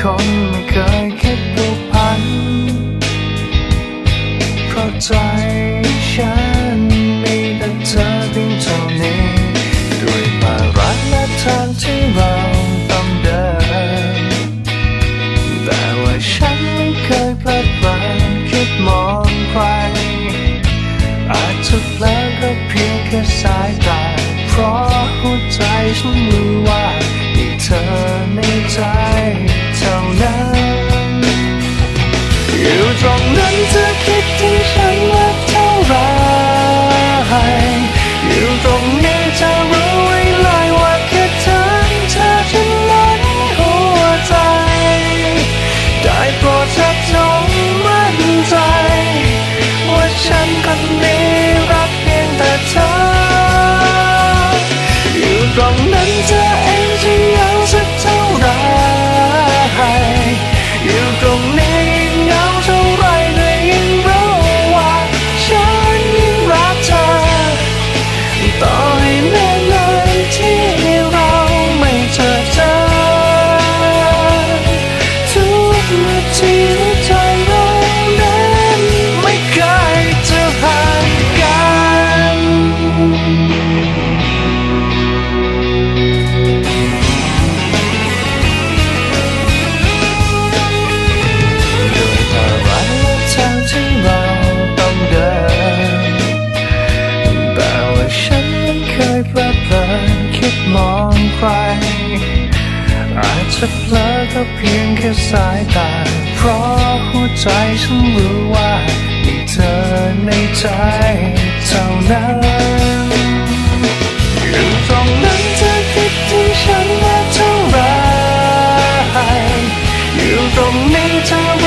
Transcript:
คนไม่เคยคิดผูกพัน เพราะใจฉันมีแต่เธอเพียงเท่านี้ ด้วยมารักและทางที่เราต้องเดิน แต่ว่าฉันไม่เคยพลาดพลาดคิดมองใคร อาจจะเพลิก็เพียงแค่สายตา เพราะหัวใจฉันรู้ว่า จะเลอก็เพียงแค่สายตา เพราะหัวใจฉันรู้ว่ามีเธอในใจเท่านั้นอยู่ตรงนั้นเธอคิดถึงฉันมาเท่าไรอยู่ตรงนี้เธอ